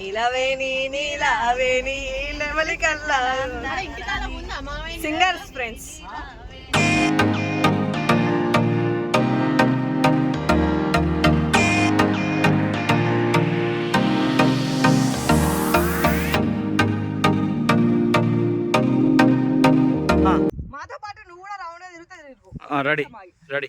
నీలవేణి నీలవేణి నెమలి కల్లా సింగర్స్ ఫ్రెండ్స్ మాతో పాటు నువ్వు కూడా రౌండ్. రెడీ.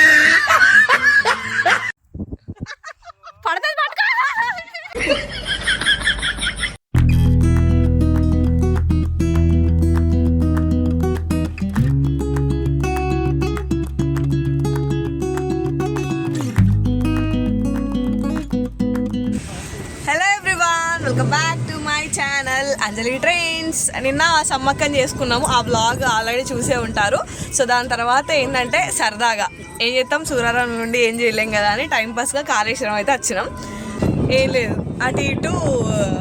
అంజలి ట్రైన్స్ నిన్న సమ్మక్కం చేసుకున్నాము. ఆ వ్లాగ్ ఆల్రెడీ చూసే ఉంటారు. సో దాని తర్వాత ఏంటంటే సరదాగా. ఏం చేస్తాం సూరారం నుండి ఏం చేయలేం కదా అని టైంపాస్గా కాళేశ్వరం అయితే వచ్చినాం. ఏం లేదు. అటు ఇటు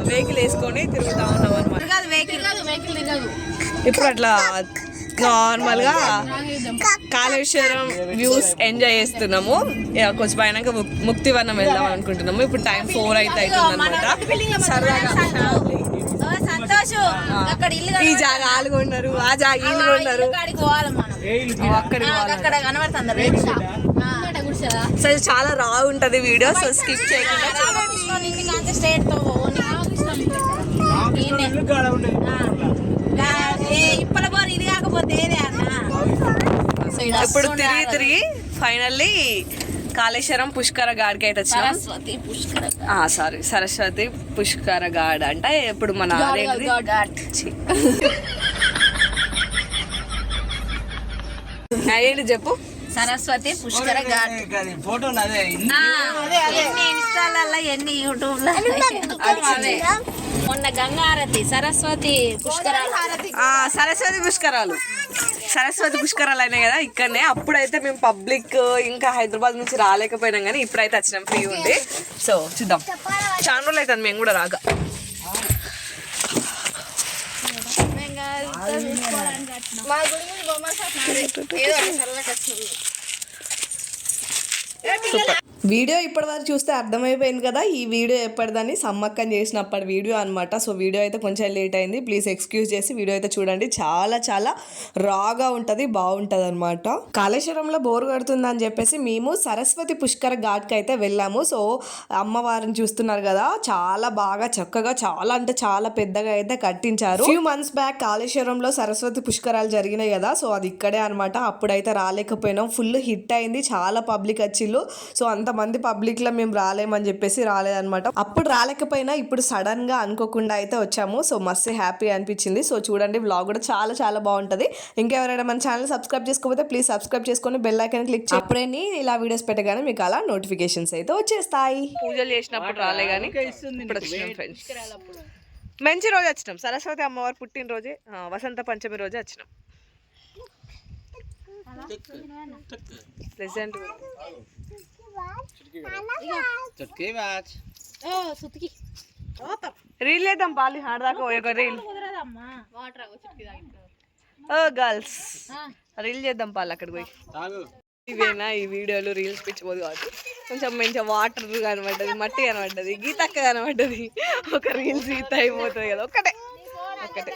వెహికల్ వేసుకొని తిరుగుతూ ఉన్నాం అనమాట కాదు వెహికల్ కాదు వెహికల్ తిరగదు. ఇప్పుడు అట్లా నార్మల్గా కాళేశ్వరం వ్యూస్ ఎంజాయ్ చేస్తున్నాము. కొంచెం ముక్- ముక్తివనం వెళ్దాం అనుకుంటున్నాము. ఇప్పుడు టైం ఫోర్ అయితే అవుతుంది అనమాట సరదాగా. అక్కడ ఇల్లు ఈ జాగా ఆలుగు ఉన్నారు ఆ జాగా పోవాలి. అక్కడ కనబడుతుంది సో చాలా రా ఉంటది వీడియో సో స్కిప్ చేయకుండా. తో ఏ, ఇప్పటి పోరు ఇది కాకపోతే ఏదే అన్న? ఇప్పుడు తిరిగి తిరిగి ఫైనల్లీ కాళేశ్వరం పుష్కర గాడికి అయితే వచ్చినాం. సరస్వతి పుష్కర ఆ సారీ సరస్వతి పుష్కర గాడ్ అంటే. ఇప్పుడు మన ఏంటి చెప్పు? సరస్వతి పుష్కర ఘాట్. ఎన్ని ఇన్స్టాలలో ఎన్ని యూట్యూబ్లో అవే. మొన్న గంగారతి సరస్వతి పుష్కర ఆ సరస్వతి పుష్కరాలు. సరస్వతి పుష్కరాలు అయినాయి కదా ఇక్కడనే. అప్పుడైతే మేము పబ్లిక్ ఇంకా హైదరాబాద్ నుంచి రాలేకపోయినాం కానీ ఇప్పుడైతే వచ్చినాం. ఫ్రీ ఉండి సో చూద్దాం. చాలా రోజులు అవుతుంది మేము కూడా Super. వీడియో ఇప్పటివరకు చూస్తే అర్థమైపోయింది కదా ఈ వీడియో ఎప్పటిదని సమ్మక్కం చేసినప్పటి వీడియో అనమాట సో వీడియో అయితే కొంచెం లేట్ అయింది. ప్లీజ్ ఎక్స్క్యూజ్ చేసి వీడియో అయితే చూడండి. చాలా చాలా రాగా ఉంటుంది బాగుంటుంది అనమాట కాళేశ్వరంలో బోర్ కడుతుందని చెప్పేసి మేము సరస్వతి పుష్కర ఘాట్కి అయితే వెళ్ళాము. సో అమ్మవారిని చూస్తున్నారు కదా చాలా బాగా చక్కగా చాలా అంటే చాలా పెద్దగా అయితే కట్టించారు. ఫ్యూ మంత్స్ బ్యాక్ కాళేశ్వరంలో సరస్వతి పుష్కరాలు జరిగినాయి కదా సో అది ఇక్కడే అనమాట అప్పుడైతే రాలేకపోయినాం. ఫుల్ హిట్ అయింది చాలా పబ్లిక్ వచ్చిళ్ళు. సో అంత పబ్లిక్లో మేము రాలేమని చెప్పేసి రాలేదన్నమాట. అప్పుడు రాలేకపోయినా ఇప్పుడు సడన్గా అనుకోకుండా అయితే వచ్చాము. సో మస్తు హ్యాపీ అనిపించింది. సో చూడండి బ్లాగ్ కూడా చాలా చాలా బాగుంటది. ఇంకెవరైనా మన ఛానల్ సబ్స్క్రైబ్ చేసుకోకపోతే ప్లీజ్ సబ్స్క్రైబ్ చేసుకొని బెల్ ఐకాన్ క్లిక్ చేయండి అప్పుడే ఇలా వీడియోస్ పెట్టగానే మీకు అలా నోటిఫికేషన్స్ అయితే వచ్చేస్తాయి. పూజలు చేసినప్పుడు రాలే కానీ మంచి రోజు వచ్చినాం. సరస్వతి అమ్మవారు పుట్టినరోజే వసంత పంచమి రోజే వచ్చినాం. రీల్ లేదాం పాలి ఆడదాకా ఒక రీల్. O girls. రీల్ చేద్దాం పాలు అక్కడికి పోయి. తాగు. ఇవేనా ఈ వీడియోలు రీల్స్ పిచ్చిపోదు కాబట్టి. కొంచెం మంచిగా వాటర్ కనబడ్డది మట్టి కనబడ్డది గీతక్క కనబడ్డది. ఒక రీల్స్ గీత అయిపోతుంది కదా ఒకటే ఒకటే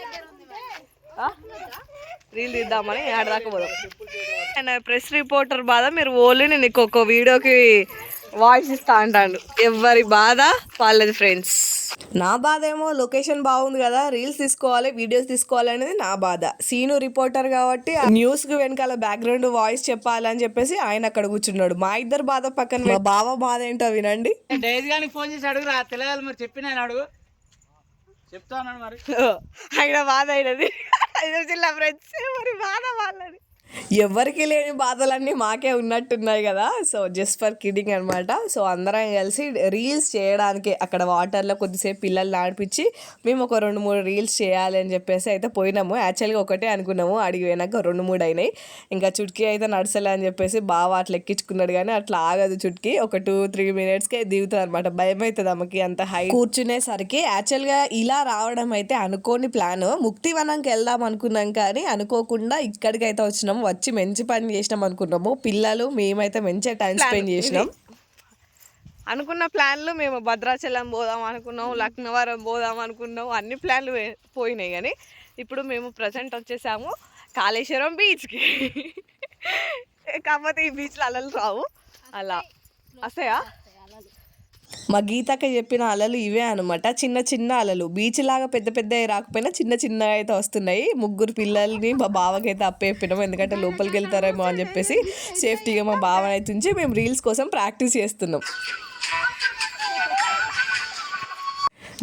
రీల్ తీద్దామని ఆడదాకా పోదాం. అండ్ ప్రెస్ రిపోర్టర్ బాధ మీరు ఓన్లీ నేను ఒక్కొక్క వీడియోకి వాయిస్ ఇస్తా అంటాను ఎవరి బాధ? వాళ్ళది ఫ్రెండ్స్ నా బాధ ఏమో లొకేషన్ బాగుంది కదా రీల్స్ తీసుకోవాలి వీడియోస్ తీసుకోవాలి అనేది నా బాధ. సీను రిపోర్టర్ కాబట్టి న్యూస్కి వెనకాల బ్యాక్గ్రౌండ్ వాయిస్ చెప్పాలని చెప్పేసి ఆయన అక్కడ కూర్చున్నాడు. మా ఇద్దరు బాధ పక్కన మా బావ బాధ ఏంటో వినండి. డైజ్ గానికి ఫోన్ చేసి అడుగురా తెలియాలి మరి చెప్పిన ఆయన అడుగు. చెప్తా ఉన్నాడు మరి. ఆయన బాధ అయినది. జిల్లా ఫ్రెండ్స్ మరి బాధ వాళ్ళది ఎవరికి లేని బాధలన్నీ మాకే ఉన్నట్టున్నాయి కదా. సో జస్ట్ ఫర్ కిడింగ్ అనమాట సో అందరం కలిసి రీల్స్ చేయడానికి అక్కడ వాటర్లో కొద్దిసేపు పిల్లల్ని నడిపించి మేము ఒక రెండు మూడు రీల్స్ చేయాలి అని చెప్పేసి అయితే పోయినాము. యాక్చువల్గా ఒకటే అనుకున్నాము. అడిగి పోయినాక రెండు మూడు అయినాయి. ఇంకా చుట్కీ అయితే నడసలే అని చెప్పేసి బాగా అట్లా ఎక్కించుకున్నాడు కానీ అట్లా ఆగదు చుట్కీ. ఒక టూ త్రీ మినిట్స్కే దిగుతుంది అనమాట భయం అవుతుంది ఆమెకి అంత హై కూర్చునేసరికి యాక్చువల్గా ఇలా రావడం అయితే అనుకోని ప్లాన్ ముక్తివనంకి వెళ్దాం అనుకున్నాం కానీ అనుకోకుండా ఇక్కడికైతే వచ్చినాము. వచ్చినాం వచ్చి మంచి పని చేసినాం అనుకున్నాము పిల్లలు మేమైతే మంచిగా టైం స్పెండ్ చేసినాం. అనుకున్న ప్లాన్లు మేము భద్రాచలం పోదాం అనుకున్నాం లక్నవరం పోదాం అనుకున్నాం అన్ని ప్లాన్లు పోయినాయి కానీ ఇప్పుడు మేము ప్రజెంట్ వచ్చేసాము కాళేశ్వరం బీచ్కి కాకపోతే ఈ బీచ్లో అలలు రావు. అలా. వస్తాయా మా గీతక్క చెప్పిన అలలు ఇవే అనమాట చిన్న చిన్న అలలు. బీచ్ లాగా పెద్ద పెద్ద రాకపోయినా చిన్న చిన్నగా అయితే వస్తున్నాయి. ముగ్గురు పిల్లల్ని మా బావకైతే అప్పే అప్పేపినాం ఎందుకంటే లోపలికి వెళ్తారేమో అని చెప్పేసి సేఫ్టీగా మా బావని అయితే ఉంచి మేము రీల్స్ కోసం ప్రాక్టీస్ చేస్తున్నాం.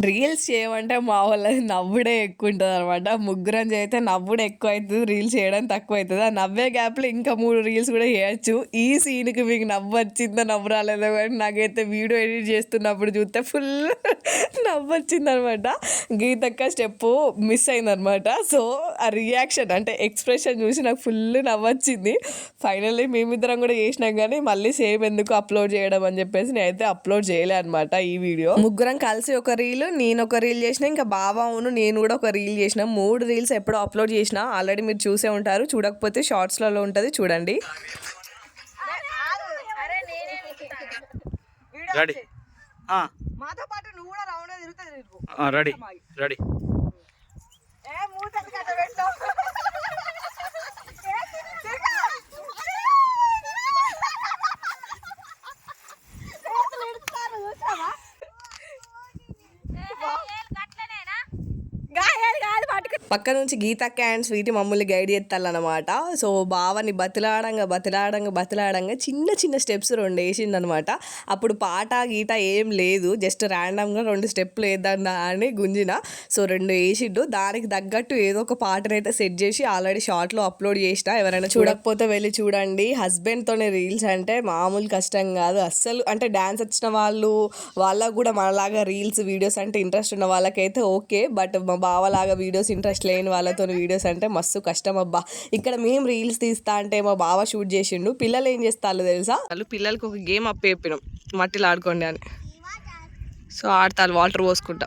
రీల్స్ చేయమంటే మా వాళ్ళది నవ్వుడే ఎక్కువ ఉంటుంది అనమాట ముగ్గురం చేస్తే నవ్వుడు ఎక్కువ అవుతుంది రీల్స్ చేయడం తక్కువ అవుతుంది ఆ నవ్వే గ్యాప్లో ఇంకా మూడు రీల్స్ కూడా చేయొచ్చు. ఈ సీన్కి మీకు నవ్వు వచ్చిందో నవ్వు రాలేదో కానీ నాకైతే వీడియో ఎడిట్ చేస్తున్నప్పుడు చూస్తే ఫుల్ నవ్వు వచ్చిందనమాట గీతక్క స్టెప్ మిస్ అయిందనమాట సో ఆ రియాక్షన్ అంటే ఎక్స్ప్రెషన్ చూసి నాకు ఫుల్ నవ్వు వచ్చింది. ఫైనల్లీ మేమిద్దరం కూడా చేసినాం కానీ మళ్ళీ సేమ్ ఎందుకు అప్లోడ్ చేయడం అని చెప్పేసి నేనైతే అప్లోడ్ చేయలే అనమాట ఈ వీడియో. ముగ్గురం కలిసి ఒక రీల్ నేను ఒక రీల్ చేసిన ఇంకా బాబా అవును నేను కూడా ఒక రీల్ చేసిన. మూడు రీల్స్ ఎప్పుడో అప్లోడ్ చేసిన ఆల్రెడీ మీరు చూసే ఉంటారు. చూడకపోతే షార్ట్స్లలో ఉంటుంది చూడండి. రెడీ. మాతో పాటు నువ్వు కూడా రౌండ్. తిరుగుతుంది రెడీ. రెడీ పక్క నుంచి గీతక్క అండ్ స్వీటీ మమ్మల్ని గైడ్ చేస్తాలన్నమాట సో బావని బతిలాడంగా బతిలాడంగా బతిలాడంగా చిన్న చిన్న స్టెప్స్ రెండు వేసిందనమాట అప్పుడు పాట గీట ఏం లేదు. జస్ట్ ర్యాండమ్గా రెండు స్టెప్లు వేద్దాం అని గుంజిన. సో రెండు వేసిండు. దానికి తగ్గట్టు ఏదో ఒక పాటనైతే సెట్ చేసి ఆల్రెడీ షార్ట్లో అప్లోడ్ చేసిన. ఎవరైనా చూడకపోతే వెళ్ళి చూడండి. హస్బెండ్తోనే రీల్స్ అంటే మామూలు కష్టం కాదు. అస్సలు అంటే డ్యాన్స్ వచ్చిన వాళ్ళు వాళ్ళకు కూడా మనలాగా రీల్స్ వీడియోస్ అంటే ఇంట్రెస్ట్ ఉన్న వాళ్ళకైతే ఓకే బట్ మా బావలాగా వీడియోస్ ఇంట్రెస్ట్ లేని వాళ్ళతో వీడియోస్ అంటే మస్తు కష్టం అబ్బా. ఇక్కడ మేము రీల్స్ తీస్తా అంటే మా బావ షూట్ చేసిండు. పిల్లలు ఏం చేస్తారో తెలుసా? వాళ్ళు పిల్లలకి ఒక గేమ్ అప్ చెప్పినాం మట్టిలో ఆడుకోండి అని. సో ఆడతారు వాటర్ పోసుకుంటా.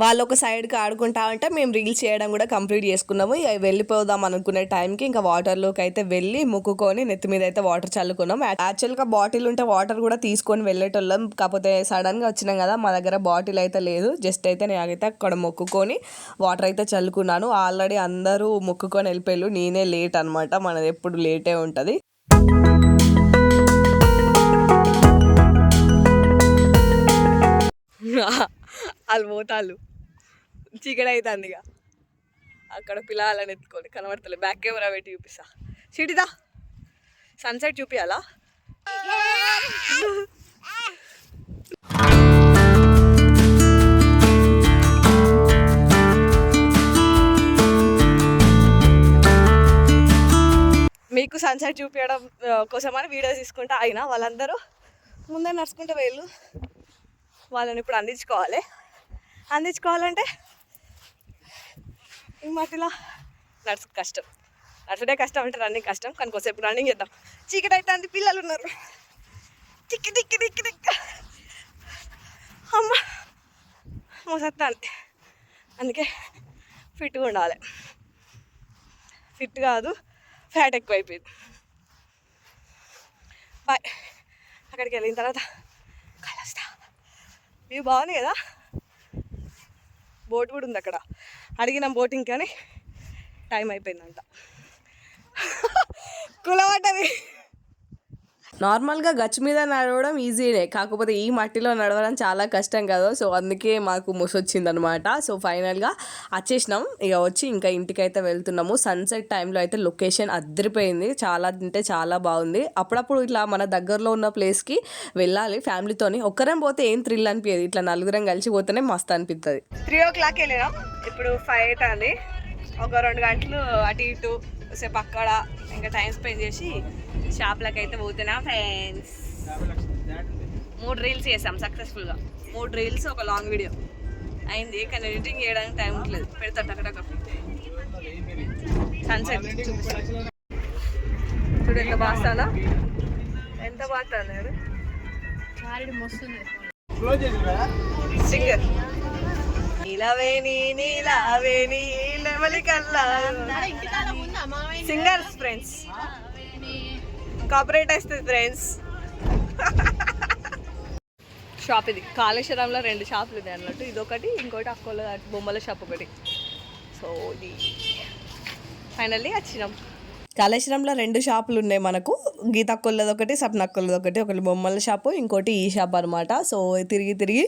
వాళ్ళు ఒక సైడ్కి ఆడుకుంటా ఉంటే మేము రీల్స్ చేయడం కూడా కంప్లీట్ చేసుకున్నాము. ఇక వెళ్ళిపోదాం అనుకునే టైంకి ఇంకా వాటర్లోకి అయితే వెళ్ళి ముక్కుకొని నెత్తి మీద అయితే వాటర్ చల్లుకున్నాం. యాక్చువల్గా బాటిల్ ఉంటే వాటర్ కూడా తీసుకొని వెళ్ళేటోళ్ళం. కాకపోతే సడన్గా వచ్చినాం కదా మా దగ్గర బాటిల్ అయితే లేదు. జస్ట్ అయితే నేనైతే అక్కడ మొక్కుకొని వాటర్ అయితే చల్లుకున్నాను. ఆల్రెడీ అందరూ మొక్కుకొని వెళ్ళిపోయారు నేనే లేట్ అనమాట మనది ఎప్పుడు లేటే ఉంటుంది. వాళ్ళు పోతాళ్ళు. చీకటి అవుతుంది ఇక అక్కడ పిల్లలని ఎత్తుకొని కనబడతలే. బ్యాక్ కెమెరా పెట్టి చూపిస్తా. సిటిదా సన్సెట్ చూపించాలా మీకు సన్సెట్ చూపించడం కోసమని వీడియో తీసుకుంటా అయినా వాళ్ళందరూ ముందే నడుచుకుంటే వెళ్ళు వాళ్ళని ఇప్పుడు అందించుకోవాలి. అందించుకోవాలంటే ఈ మట్టిలో నడుచు కష్టం. నడుచుడే కష్టం అంటే రన్నింగ్ కష్టం. కానీ కొద్దిసేపు రన్నింగ్ చేద్దాం. చీకటి అయితే పిల్లలు ఉన్నారు. టిక్కి టిక్కి టిక్కి దిక్క అమ్మ మోసత్తాను అందుకే ఫిట్గా ఉండాలి. ఫిట్ కాదు ఫ్యాట్ ఎక్కువైపోయింది. బాయ్. అక్కడికి వెళ్ళిన తర్వాత వ్యూ బాగుంది కదా? బోట్ కూడా ఉంది అక్కడ. అడిగినాం బోటింగ్ కానీ టైం అయిపోయిందంట. కులబడ్డది నార్మల్గా గచ్చు మీద నడవడం ఈజీనే. కాకపోతే ఈ మట్టిలో నడవడం చాలా కష్టం కదా. సో అందుకే మాకు ముసొచ్చింది అనమాట సో ఫైనల్గా వచ్చేసినాం ఇక వచ్చి ఇంకా ఇంటికి అయితే వెళ్తున్నాము. సన్సెట్ టైంలో అయితే లొకేషన్ అద్దరిపోయింది. చాలా అంటే చాలా బాగుంది. అప్పుడప్పుడు ఇట్లా మన దగ్గరలో ఉన్న ప్లేస్కి వెళ్ళాలి. ఫ్యామిలీతోని. ఒక్కరం పోతే ఏం థ్రిల్ అనిపించదు ఇట్లా నలుగురం కలిసి పోతేనే మస్తు అనిపిస్తుంది త్రీ ఓ క్లాక్ వెళ్ళినాం. ఇప్పుడు ఫైవ్ అని ఒక రెండు గంటలు అటు ఇటు సేపు అక్కడ ఇంకా టైం స్పెండ్ చేసి షాప్లకు అయితే పోతున్నా ఫ్రెండ్స్. మూడు రీల్స్ చేసాం సక్సెస్ఫుల్గా. మూడు రీల్స్ ఒక లాంగ్ వీడియో అయింది కానీ ఎడిటింగ్ చేయడానికి టైం ఉండలేదు. పెడతా టకటక సన్సెట్ చూడు ఎంత బాస్తానా ఎంత బాగుతుంది సింగర్ నీలవేణి నీలవేణి నెమలి కల్లా. సింగర్స్ ఫ్రెండ్స్ కాపరేట్ వస్తుంది ఫ్రెండ్స్ షాప్ ఇది. కాళేశ్వరంలో రెండు షాపులు ఉన్నాయి అన్నట్టు. ఇదొకటి ఇంకోటి అక్కోల బొమ్మల షాప్ ఒకటి. సో ఇది. ఫైనల్లీ వచ్చినాం. కాళేశ్వరంలో రెండు షాపులు ఉన్నాయి మనకు. గీతక్కులది ఒకటి సప్న ఒకటి ఒకటి బొమ్మల షాపు ఇంకోటి ఈ షాప్ అనమాట సో తిరిగి తిరిగి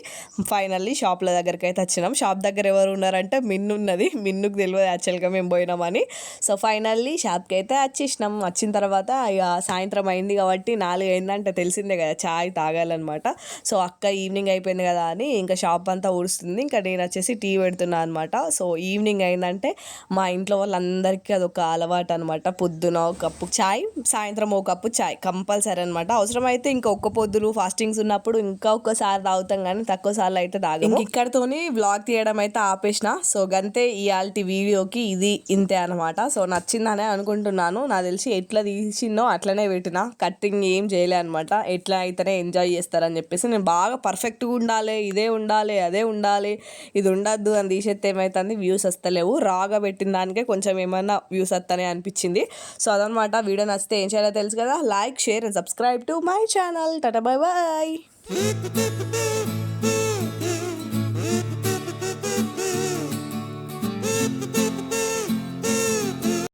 ఫైనల్లీ షాప్ల దగ్గరికి అయితే వచ్చినాం. షాప్ దగ్గర ఎవరు ఉన్నారంటే మిన్ను ఉన్నది. మిన్నుకు తెలియదు యాక్చువల్గా మేము పోయినామని. సో ఫైనల్లీ షాప్కి అయితే వచ్చేసినాం. వచ్చిన తర్వాత ఇక సాయంత్రం అయింది కాబట్టి నాలుగు అయిందంటే తెలిసిందే కదా చాయ్ తాగాలన్నమాట. సో అక్క ఈవినింగ్ అయిపోయింది కదా అని ఇంకా షాప్ అంతా ఊడుస్తుంది. ఇంకా నేను వచ్చేసి టీ పెడుతున్నా అనమాట సో ఈవినింగ్ అయిందంటే మా ఇంట్లో వాళ్ళందరికీ అదొక అలవాటు అనమాట పొద్దు పొద్దున ఒక కప్పు చాయ్ సాయంత్రం ఒక కప్పు చాయ్ కంపల్సరీ అనమాట అవసరమైతే ఇంకా ఒక్క పొద్దులు ఫాస్టింగ్స్ ఉన్నప్పుడు ఇంకా ఒక్కసారి తాగుతాం కానీ తక్కువ సార్లు అయితే తాగము. ఇక్కడతోని వ్లాగ్ తీయడం అయితే ఆపేసిన. సో గంతే ఇవాళ వీడియోకి ఇది ఇంతే అనమాట సో నచ్చిందనే అనుకుంటున్నాను. నాకు తెలిసి ఎట్లా తీసిందో అట్లనే పెట్టిన. కట్టింగ్ ఏం చేయలే అనమాట ఎట్లా అయితేనే ఎంజాయ్ చేస్తారని చెప్పేసి నేను బాగా పర్ఫెక్ట్గా ఉండాలి ఇదే ఉండాలి అదే ఉండాలి ఇది ఉండద్దు అని తీసేస్తే ఏమవుతుంది వ్యూస్ వస్తలేవు. రాగా పెట్టిన దానికే కొంచెం ఏమైనా వ్యూస్ వస్తానే అనిపించింది. సో అదనమాట వీడియో నచ్చితే ఏం చేయాలో తెలుసు కదా. Like share and subscribe to my channel tata bye bye